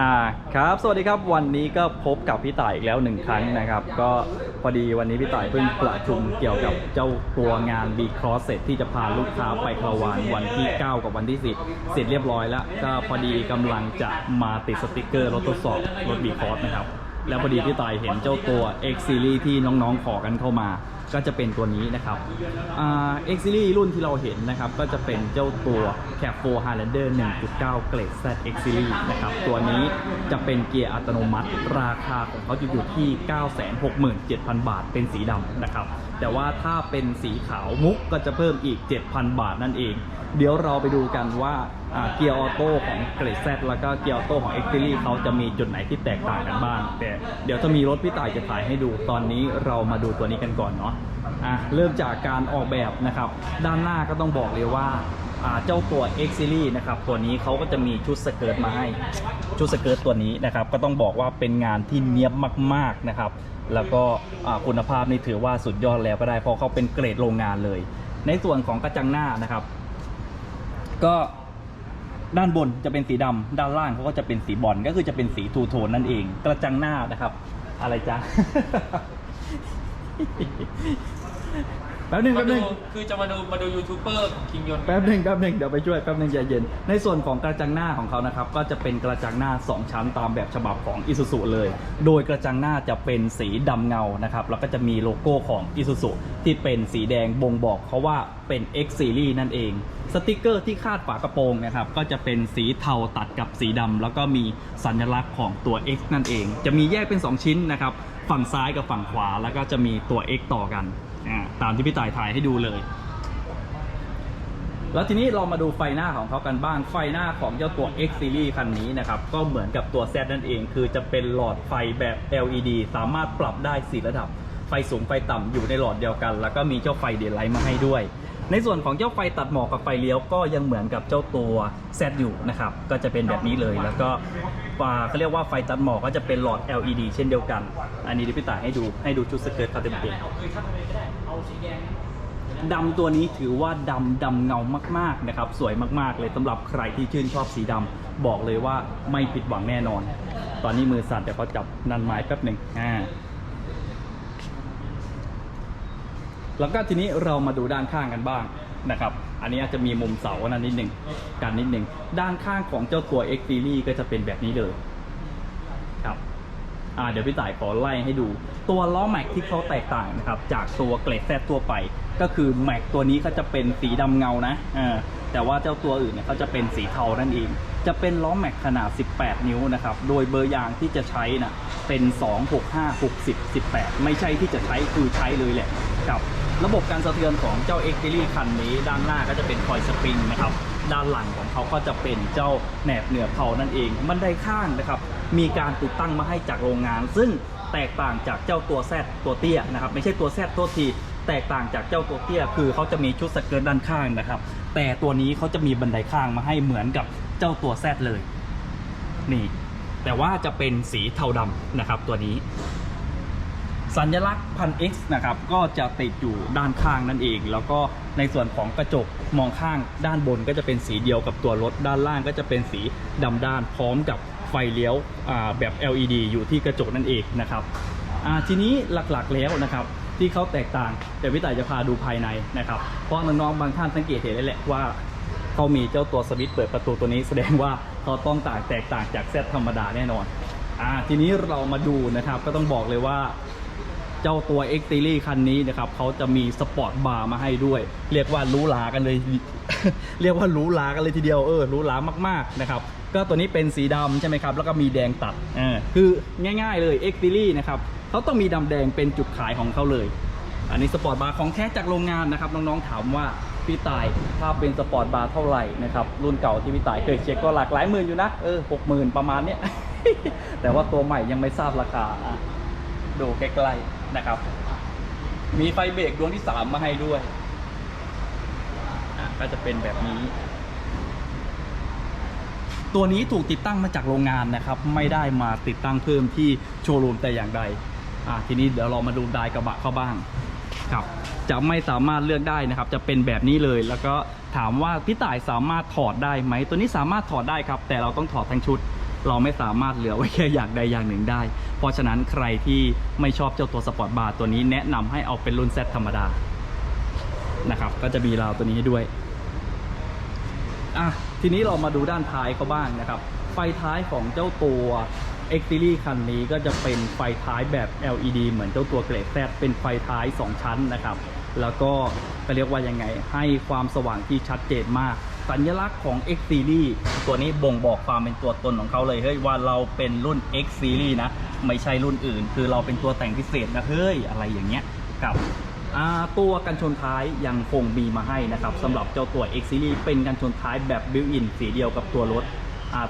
อ่าครับสวัสดีครับวันนี้ก็พบกับพี่ต่ายอีกแล้วหนึ่งครั้งนะครับ ก็พอดีวันนี้พี่ต่ายเพิ่งประชุมเกี่ยวกับเจ้าตัวงาน B Cross เสร็จที่จะพาลูกค้าไปคารวานวันที่ 9 กับวันที่ 10 เสร็จเรียบร้อยแล้ว ก็พอดีกำลังจะมาติดสติกเกอร์รถทดสอบรถ B Cross นะครับ แล้วพอดีพี่ต่ายเห็นเจ้าตัว X Series ที่น้องๆขอกันเข้ามา ก็จะเป็นตัวนี้นะครับเอ็กซิลี่รุ่นที่เราเห็นนะครับ ก็จะเป็นเจ้าตัว Cap 4 Highlander 1.9 เกรด Z X Series นะครับ ตัวนี้จะเป็นเกียร์อัตโนมัติ ราคาของเขาจะอยู่ที่ 967,000 บาท เป็นสีดำนะครับแต่ว่าถ้าเป็นสีขาวมุกก็จะเพิ่มอีก 7,000 บาทนั่นเอง เดี๋ยวเราไปดูกันว่าเกียร์ออโต้ของเกรด Z แล้วก็เกียร์ออโต้ของ X Series เขาจะมีจุดไหนที่แตกต่างกันบ้างแต่เดี๋ยวถ้ามีรถพี่ต่ายจะถ่ายให้ดูตอนนี้เรามาดูตัวนี้กันก่อนเนาะอะเริ่มจากการออกแบบนะครับ ด้านหน้าก็ต้องบอกเลยว่าเจ้าตัว X Series นะครับ ตัวนี้เขาก็จะมีชุดสเกิร์ตมาให้ ชุดสเกิร์ตตัวนี้นะครับ ก็ต้องบอกว่าเป็นงานที่เนียบมาก ๆ นะครับ แล้วก็คุณภาพนี่ถือว่าสุดยอดแล้วก็ได้เพราะเขาเป็นเกรดโรงงานเลย ในส่วนของกระจังหน้านะครับ ก็ด้านบนจะเป็นสีดำด้านล่างเขาก็จะเป็นสีบอลก็คือจะเป็นสีทูโทนนั่นเอง กระจังหน้านะครับ อะไรจ้ะ แป๊บหนึงแป๊บหนึงมาดูคือจะมาดูมาดูยูทูบเบอร์คิงยนต์แป๊บหนึ่งแป๊บหนึ่งเดี๋ยวไปช่วยแป๊บหนึ่งใจเย็น ในส่วนของกระจังหน้าของเขานะครับ ก็จะเป็นกระจังหน้า 2 ชั้นตามแบบฉบับของ i s u z u เลย โดยกระจังหน้าจะเป็นสีดำเงานะครับแล้วก็จะมีโลโก้ของ i s u z u ที่เป็นสีแดงบ่งบอกเขาว่าเป็น X Series นั่นเอง สติกเกอร์ที่คาดฝากระโปรงนะครับก็จะเป็นสีเทาตัดกับสีดำแล้วก็มีสัญลักษณ์ของตัว X นั่นเอง จะมีแยกเป็น 2 ชิ้นนะครับฝั่งซ้ายกับฝั่งขวาแล้วก็จะมีตัว X ต่อกัน อ่าตามที่พี่ต่ายถ่ายให้ดูเลย แล้วทีนี้เรามาดูไฟหน้าของเขากันบ้าง ไฟหน้าของเจ้าตัว X Series คันนี้นะครับ ก็เหมือนกับตัว Z นั่นเอง คือจะเป็นหลอดไฟแบบ LED สามารถปรับได้ 4 ระดับ ไฟสูงไฟต่ำอยู่ในหลอดเดียวกัน แล้วก็มีเจ้าไฟเดย์ไลท์มาให้ด้วยในส่วนของเจ้าไฟตัดหมอกกับไฟเลี้ยวก็ยังเหมือนกับเจ้าตัว Z อยู่นะครับ ก็จะเป็นแบบนี้เลยแล้วก็ เขาเรียกว่าไฟตัดหมอกก็จะเป็นหลอด LED เช่นเดียวกัน อันนี้ที่พี่ต่ายให้ดูให้ดูชุดสเกิร์ตเขาเต็มๆดำตัวนี้ถือว่าดำดำเงามากๆนะครับ สวยมากๆเลยสำหรับใครที่ชื่นชอบสีดำบอกเลยว่าไม่ผิดหวังแน่นอน ตอนนี้มือสั่นเดี๋ยวเขาจับนันไม้แป๊บหนึ่งอ่าแล้วก็ทีนี้เรามาดูด้านข้างกันบ้างนะครับ อันนี้อาจจะมีมุมเสานั้นนิดหนึ่งกันนิดหนึ่งด้านข้างของเจ้าตัว X Series ก็จะเป็นแบบนี้เลยครับอ่าเดี๋ยวพี่ต่ายขอไล่ให้ดู ตัวล้อแม็กที่เขาแตกต่างนะครับ จากตัวเกรดแซดตัวไป ก็คือแม็กตัวนี้เขาจะเป็นสีดำเงานะอ่าแต่ว่าเจ้าตัวอื่นเนี่ยเขาจะเป็นสีเทานั่นเอง จะเป็นล้อแม็กขนาด 18 นิ้วนะครับ โดยเบอร์ยางที่จะใช้นะเป็น 2 6 5 60 18 ไม่ใช่ที่จะใช้คือใช้เลยแหละครับ ระบบการสะเทือนของเจ้า X Series คันนี้ด้านหน้าก็จะเป็นคอยสปริงนะครับ ด้านหลังของเขาก็จะเป็นเจ้าแหนบเหนือเขานั่นเอง บันไดข้างนะครับ มีการติดตั้งมาให้จากโรงงาน ซึ่งแตกต่างจากเจ้าตัวแซดตัวเตี้ยนะครับ ไม่ใช่ตัวแซดตัวทีแตกต่างจากเจ้าตัวเตี้ยคือเขาจะมีชุดสเกิร์ตด้านข้างนะครับ แต่ตัวนี้เขาจะมีบันไดข้างมาให้เหมือนกับเจ้าตัวแซดเลย นี่ แต่ว่าจะเป็นสีเทาดำนะครับตัวนี้ สัญลักษณ์พัน X นะครับก็จะติดอยู่ด้านข้างนั่นเอง แล้วก็ในส่วนของกระจกมองข้างด้านบนก็จะเป็นสีเดียวกับตัวรถด้านล่างก็จะเป็นสีดำด้านพร้อมกับไฟเลี้ยวแบบ LED อยู่ที่กระจกนั่นเองนะครับทีนี้หลักๆแล้วนะครับที่เขาแตกต่างเดี๋ยวพี่ต่ายจะพาดูภายในนะครับ เพราะน้องๆบางท่านสังเกตเห็นได้แหละว่าเขามีเจ้าตัวสวิตช์เปิดประตูตัวนี้แสดงว่าเขาต้องต่างแตกต่างจากเซตธรรมดาแน่นอนอ่าทีนี้เรามาดูนะครับก็ต้องบอกเลยว่า เจ้าตัว X Series คันนี้นะครับเขาจะมีสปอร์ตบาร์มาให้ด้วย เรียกว่ารูหรากันเลย เรียกว่ารูหรากันเลยทีเดียวเออรูหรามากๆนะครับก็ตัวนี้เป็นสีดำใช่ไหมครับแล้วก็มีแดงตัดเออคือง่ายๆเลย X Series นะครับเขาต้องมีดำแดงเป็นจุดขายของเขาเลย อันนี้สปอร์ตบาร์ของแท้จากโรงงานนะครับน้องๆถามว่าพี่ตายถ้าเป็นสปอร์ตบาร์เท่าไหร่นะครับรุ่นเก่าที่พี่ตายเคยเช็คก็หลักหลายหมื่นอยู่นะเออหกหมื่นประมาณเนี้ยแต่ว่าตัวใหม่ยังไม่ทราบราคาดูใกล้ๆ นะครับ มีไฟเบรกดวงที่3มาให้ด้วยอะก็จะเป็นแบบนี้ ตัวนี้ถูกติดตั้งมาจากโรงงานนะครับ ไม่ได้มาติดตั้งเพิ่มที่โชว์รูมแต่อย่างใดอะทีนี้เดี๋ยวเรามาดูดายกระบะเข้าบ้างครับจะไม่สามารถเลือกได้นะครับ จะเป็นแบบนี้เลย แล้วก็ถามว่าพี่ต่ายสามารถถอดได้ไหม ตัวนี้สามารถถอดได้ครับ แต่เราต้องถอดทั้งชุด เราไม่สามารถเหลือไว้แค่อย่างใดอย่างหนึ่งได้ เพราะฉะนั้นใครที่ไม่ชอบเจ้าตัวสปอร์ตบาร์ตัวนี้แนะนำให้เอาเป็นรุ่นเซตธรรมดานะครับ ก็จะมีราวตัวนี้ให้ด้วยอะทีนี้เรามาดูด้านท้ายเขาบ้างนะครับ ไฟท้ายของเจ้าตัว X Series คันนี้ก็จะเป็นไฟท้ายแบบ LED เหมือนเจ้าตัวเกรดแซเป็นไฟท้าย 2 ชั้นนะครับ แล้วก็ก็เรียกว่ายังไงให้ความสว่างที่ชัดเจนมาก สัญลักษณ์ของ X Series ตัวนี้บ่งบอกความเป็นตัวตนของเขาเลยเฮ้ยว่าเราเป็นรุ่น X Series นะ ไม่ใช่รุ่นอื่น คือเราเป็นตัวแต่งพิเศษนะเฮ้ยอะไรอย่างเงี้ยกับตัวกันชนท้ายยังคงมีมาให้นะครับสำหรับเจ้าตัว X Series เป็นกันชนท้ายแบบบิวอินสีเดียวกับตัวรถ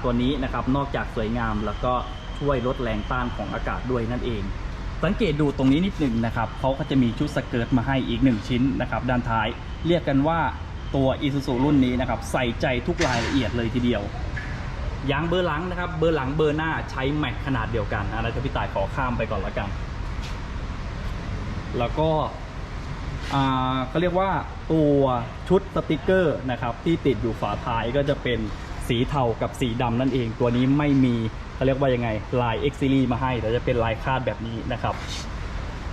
ตัวนี้นะครับนอกจากสวยงามแล้วก็ช่วยลดแรงต้านของอากาศด้วยนั่นเอง สังเกตดูตรงนี้นิดหนึ่งนะครับเขาก็จะมีชุดสเกิร์ตมาให้อีก 1 ชิ้นนะครับด้านท้าย เรียกกันว่า ตัว Isuzu รุ่นนี้นะครับ ใส่ใจทุกรายละเอียดเลยทีเดียวยางเบอร์หลังนะครับ เบอร์หลังเบอร์หน้าใช้แม็กขนาดเดียวกันอะไรจะพี่ต่ายขอข้ามไปก่อนละกัน แล้วก็เขาเรียกว่าตัวชุดสติกเกอร์นะครับที่ติดอยู่ฝาท้ายก็จะเป็นสีเทากับสีดำนั่นเอง ตัวนี้ไม่มีเขาเรียกว่ายังไงลาย X Series มาให้ แต่จะเป็นลายคาดแบบนี้นะครับ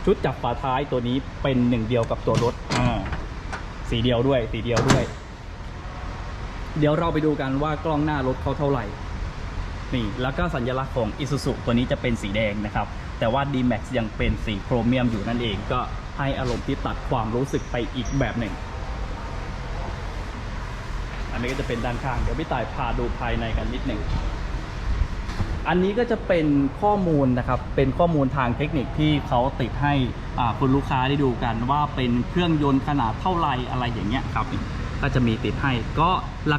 ชุดจับฝาท้ายตัวนี้เป็นหนึ่งเดียวกับตัวรถอ่า สีเดียวด้วย สีเดียวด้วย เดี๋ยวเราไปดูกันว่ากล้องหน้ารถเขาเท่าไหร่ นี่ แล้วก็สัญลักษณ์ของ Isuzu ตัวนี้จะเป็นสีแดงนะครับ แต่ว่า D-Max ยังเป็นสีโครเมียมอยู่นั่นเอง ก็ให้อารมณ์ที่ตัดความรู้สึกไปอีกแบบหนึ่ง อันนี้ก็จะเป็นด้านข้าง เดี๋ยวพี่ต่ายพาดูภายในกันนิดหนึ่ง อันนี้ก็จะเป็นข้อมูลนะครับ เป็นข้อมูลทางเทคนิคที่เขาติดให้คุณลูกค้าได้ดูกันว่าเป็นเครื่องยนต์ขนาดเท่าไหรอะไรอย่างเงี้ยครับ ก็จะมีติดให้ ก็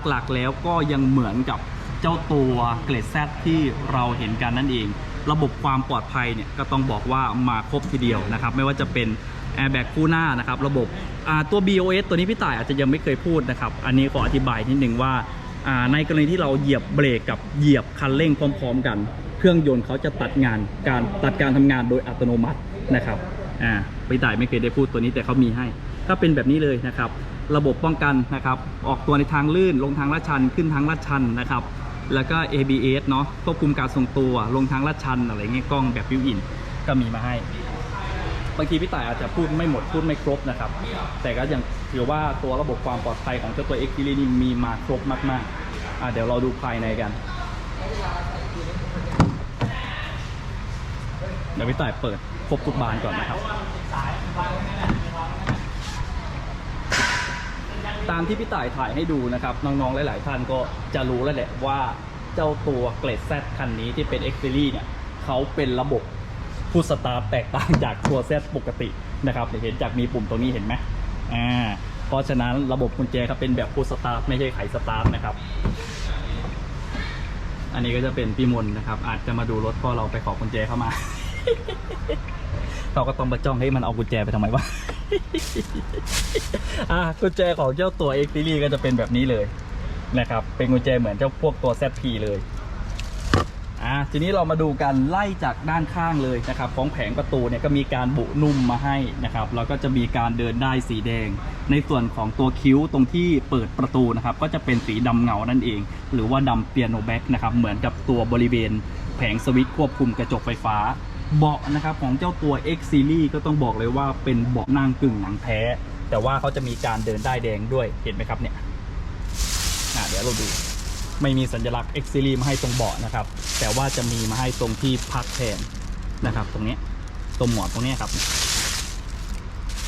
หลักๆแล้วก็ยังเหมือนกับเจ้าตัวเกรดแซที่เราเห็นกันนั่นเอง ระบบความปลอดภัยเนี่ยก็ต้องบอกว่ามาครบทีเดียวนะครับ ไม่ว่าจะเป็นแอร์แบ็กคู่หน้านะครับ ระบบตัว BOS ตัวนี้พี่ต่ายอาจจะยังไม่เคยพูดนะครับ อันนี้ขออธิบายนิดนึงว่า ในกรณีที่เราเหยียบเบรกกับเหยียบคันเร่งพร้อม ๆ กัน เครื่องยนต์เขาจะตัดงานการตัดการทำงานโดยอัตโนมัตินะครับอ่าพี่ต่ายไม่เคยได้พูดตัวนี้แต่เขามีให้ถ้าเป็นแบบนี้เลยนะครับ ระบบป้องกันนะครับ ออกตัวในทางลื่นลงทางลาดชันขึ้นทางลาดชันนะครับ แล้วก็ ABS เนาะควบคุมการทรงตัวลงทางลาดชันอะไรเงี้ยกล้องแบบบิวอินก็มีมาให้ บางทีพี่ต่ายอาจจะพูดไม่หมดพูดไม่ครบนะครับ แต่ก็ยังถือว่าตัวระบบความปลอดภัยของเจ้าตัว X Series นี่มีมาครบมากๆอะเดี๋ยวเราดูภายในกัน เดี๋ยวพี่ต่ายเปิดครบทุกบานก่อนนะครับ ตามที่พี่ต่ายถ่ายให้ดูนะครับ น้องๆหลาย ๆ ท่านก็จะรู้แล้วแหละว่าเจ้าตัวเกรด Z คันนี้ที่เป็น X Series เนี่ยเขาเป็นระบบ พุชสตาร์ทแตกต่างจากตัว Z ปกตินะครับเห็นจากมีปุ่มตรงนี้เห็นไหมอ่าเพราะฉะนั้นระบบกุญแจครับเป็นแบบพุชสตาร์ทไม่ใช่ไขสตาร์ทนะครับ อันนี้ก็จะเป็นพี่มนนะครับ อาจจะมาดูรถเพราะเราไปขอกุญแจเข้ามาเราก็ต้องมาจ้องให้มันเอากุญแจไปทำไมวะอะกุญแจของเจ้าตัว X Series ก็จะเป็นแบบนี้เลยนะครับ เป็นกุญแจเหมือนเจ้าพวกตัว ZP เลย อะทีนี้เรามาดูกันไล่จากด้านข้างเลยนะครับของแผงประตูเนี่ยก็มีการบุนุ่มมาให้นะครับแล้วก็จะมีการเดินได้สีแดง ในส่วนของตัวคิ้วตรงที่เปิดประตูนะครับก็จะเป็นสีดำเงานั่นเอง หรือว่าดำเปียโนแบ็กนะครับเหมือนกับตัวบริเวณ แผงสวิตช์ควบคุมกระจกไฟฟ้าเบาะนะครับของเจ้าตัว X Series ก็ต้องบอกเลยว่าเป็นเบาะนั่งกึ่งหนังแท้ แต่ว่าเขาจะมีการเดินได้แดงด้วยเห็นไหมครับเนี่ยอะเดี๋ยวเราดู ไม่มีสัญลักษณ์ X Series มาให้ตรงเบาะนะครับ แต่ว่าจะมีมาให้ตรงที่พักแทนนะครับ ตรงนี้ตรงหมอนตรงนี้ครับ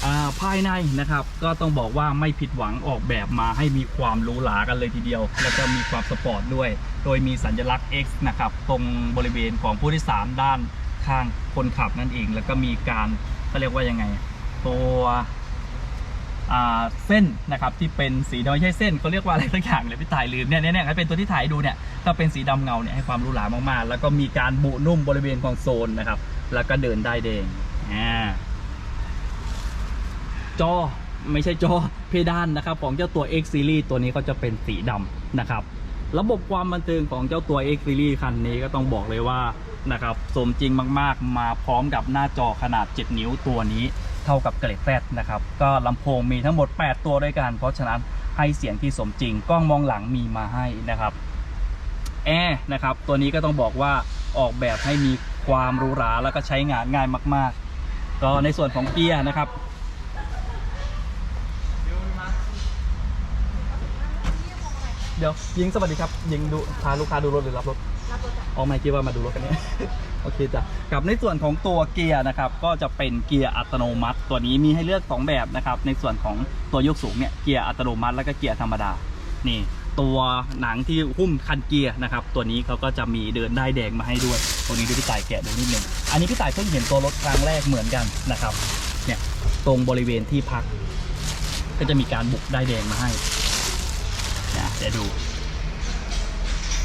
อ่าภายในนะครับก็ต้องบอกว่าไม่ผิดหวังออกแบบมาให้มีความหรูหรากันเลยทีเดียว แล้วก็มีความสปอร์ตด้วย โดยมีสัญลักษณ์ X นะครับตรงบริเวณของผู้โดยสารด้านข้างคนขับนั่นเอง แล้วก็มีการเขาเรียกว่ายังไง ตัว เส้นนะครับที่เป็นสีดำไม่ใช่เส้นเขาเรียกว่าอะไรสักอย่างเลยพี่ถ่ายลืมเนี่ยเนี่ยเนี่ยเป็นตัวที่ถ่ายดูเนี่ยก็เป็นสีดำเงาเนี่ยให้ความหรูหรามากๆ แล้วก็มีการบุนุ่มบริเวณของโซนนะครับ แล้วก็เดินได้แดงอ่าจอไม่ใช่จอเพดานนะครับ ของเจ้าตัว X Series ตัวนี้ก็จะเป็นสีดำนะครับ ระบบความบันเทิงของเจ้าตัว X Series คันนี้ก็ต้องบอกเลยว่านะครับสมจริงมากๆ มาพร้อมกับหน้าจอขนาด 7 นิ้วตัวนี้ เท่ากับเกรดแซดนะครับ ก็ลำโพงมีทั้งหมด 8 ตัวด้วยกัน เพราะฉะนั้นให้เสียงที่สมจริง กล้องมองหลังมีมาให้นะครับแอร์นะครับ ตัวนี้ก็ต้องบอกว่าออกแบบให้มีความหรูหราแล้วก็ใช้งานง่ายมาก ๆ ก็ในส่วนของเกียร์นะครับเดี๋ยวยิงสวัสดีครับยิงดูพาลูกค้าดูรถหรือรับรถ รับรถอะอ๋อไม่คิดว่ามาดูรถกันนี่ยโอเคจ้ะกับในส่วนของตัวเกียร์นะครับ ก็จะเป็นเกียร์อัตโนมัติ ตัวนี้มีให้เลือก 2 แบบนะครับ ในส่วนของตัวยกสูงเนี่ย เกียร์อัตโนมัติแล้วก็เกียร์ธรรมดา นี่ ตัวหนังที่หุ้มคันเกียร์นะครับ ตัวนี้เขาก็จะมีเดินได้ายแดงมาให้ด้วย ตัวนี้ดูพี่ต่ายแกะดูนิดนึง อันนี้พี่ต่ายเพิ่งเห็นตัวรถครั้งแรกเหมือนกันนะครับ เนี่ย ตรงบริเวณที่พัก ก็จะมีการบุกได้ายแดงมาให้นะเดี๋ยวดู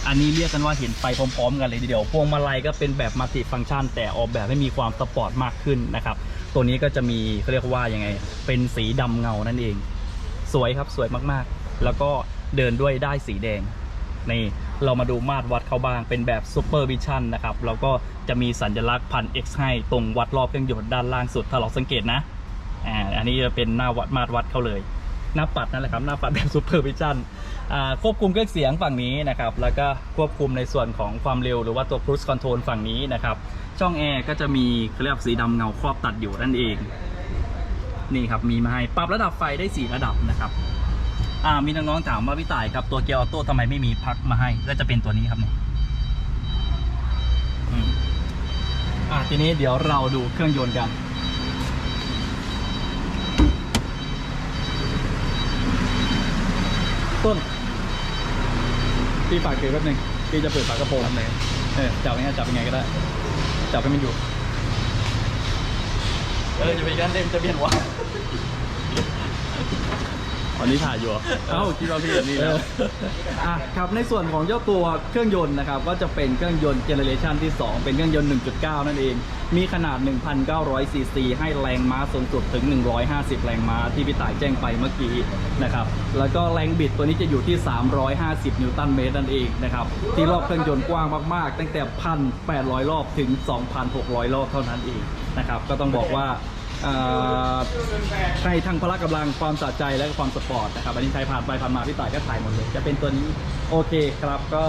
อันนี้เรียกกันว่าเห็นไปพร้อมๆ กันเลยทีเดียวพวงมาลัยก็เป็นแบบมัลติฟังก์ชัน แต่ออกแบบให้มีความสปอร์ตมากขึ้นนะครับ ตัวนี้ก็จะมีเขาเรียกว่ายังไง เป็นสีดำเงานั่นเอง สวยครับสวยมากๆ แล้วก็เดินด้วยได้สีแดงนี่เรามาดูมาตรวัดเขาบ้างเป็นแบบซูเปอร์วิชั่นนะครับแล้วก็จะมีสัญลักษณ์พัน X ให้ตรงวัดรอบเครื่องยนต์ด้านล่างสุดถ้าเราสังเกตนะอ่าอันนี้จะเป็นหน้าวัดมาตรวัดเขาเลย หน้าปัดนั่นแหละครับหน้าปัดแบบซูเปอร์วิชั่น ควบคุมเครื่องเสียงฝั่งนี้นะครับ แล้วก็ควบคุมในส่วนของความเร็วหรือว่าตัว cruise control ฝั่งนี้นะครับ ช่องแอร์ก็จะมีเขาเรียกว่าสีดำเงาครอบตัดอยู่นั่นเอง นี่ครับมีมาให้ปรับระดับไฟได้ 4 ระดับนะครับมีน้องๆถามว่าพี่ต่ายครับตัวเกียร์ออโต้ทำไมไม่มีพักมาให้ก็จะเป็นตัวนี้ครับเนี่ยอ่าทีนี้เดี๋ยวเราดูเครื่องยนต์กันต้น พี่ฝากเกยแป๊บหนึงพี่จะเปิดฝากระโปรงเลยเออจับยังไงจับยังไงก็ได้ จับให้มันอยู่ เออจะไปกันเล่มจะเบียนหั วอันนี้ถ่ายอยู่เหรอเอ้าคิดว่าพี่เห็นนี่แล้ว อะครับในส่วนของเจ้าตัวเครื่องยนต์นะครับก็จะเป็นเครื่องยนต์เจเนเรชันที่ 2 เป็นเครื่องยนต์ 1.9 นั่นเอง มีขนาด 1,900 ซีซี ให้แรงม้าสูงสุดถึง 150 แรงม้าที่พี่ต่ายแจ้งไปเมื่อกี้นะครับแล้วก็แรงบิดตัวนี้จะอยู่ที่ 350 นิวตันเมตรนั่นเองนะครับที่รอบเครื่องยนต์กว้างมากๆ ตั้งแต่ 1,800 รอบถึง 2,600 รอบเท่านั้นเองนะครับก็ต้องบอกว่า ให้ทั้งพละกำลังความสะใจและความสปอร์ตนะครับอันนี้ใช้ผ่านไปผ่านมาพี่ต่ายก็ถ่ายหมดเลยจะเป็นตัวนี้โอเคครับก็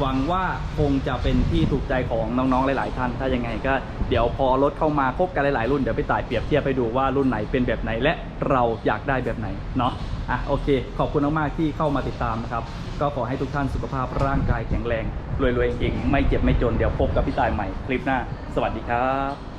หวังว่าคงจะเป็นที่ถูกใจของน้องๆหลาย ๆ ท่าน ถ้ายังไงก็เดี๋ยวพอรถเข้ามาครบกันหลาย ๆ รุ่นเดี๋ยวพี่ต่ายเปรียบเทียบให้ดูว่ารุ่นไหนเป็นแบบไหนและเราอยากได้แบบไหนเนาะอะโอเค ขอบคุณมากๆที่เข้ามาติดตามนะครับ ก็ขอให้ทุกท่านสุขภาพร่างกายแข็งแรง รวยๆเก่งไม่เจ็บไม่จนเดี๋ยวพบกับพี่ต่ายใหม่คลิปหน้า สวัสดีครับ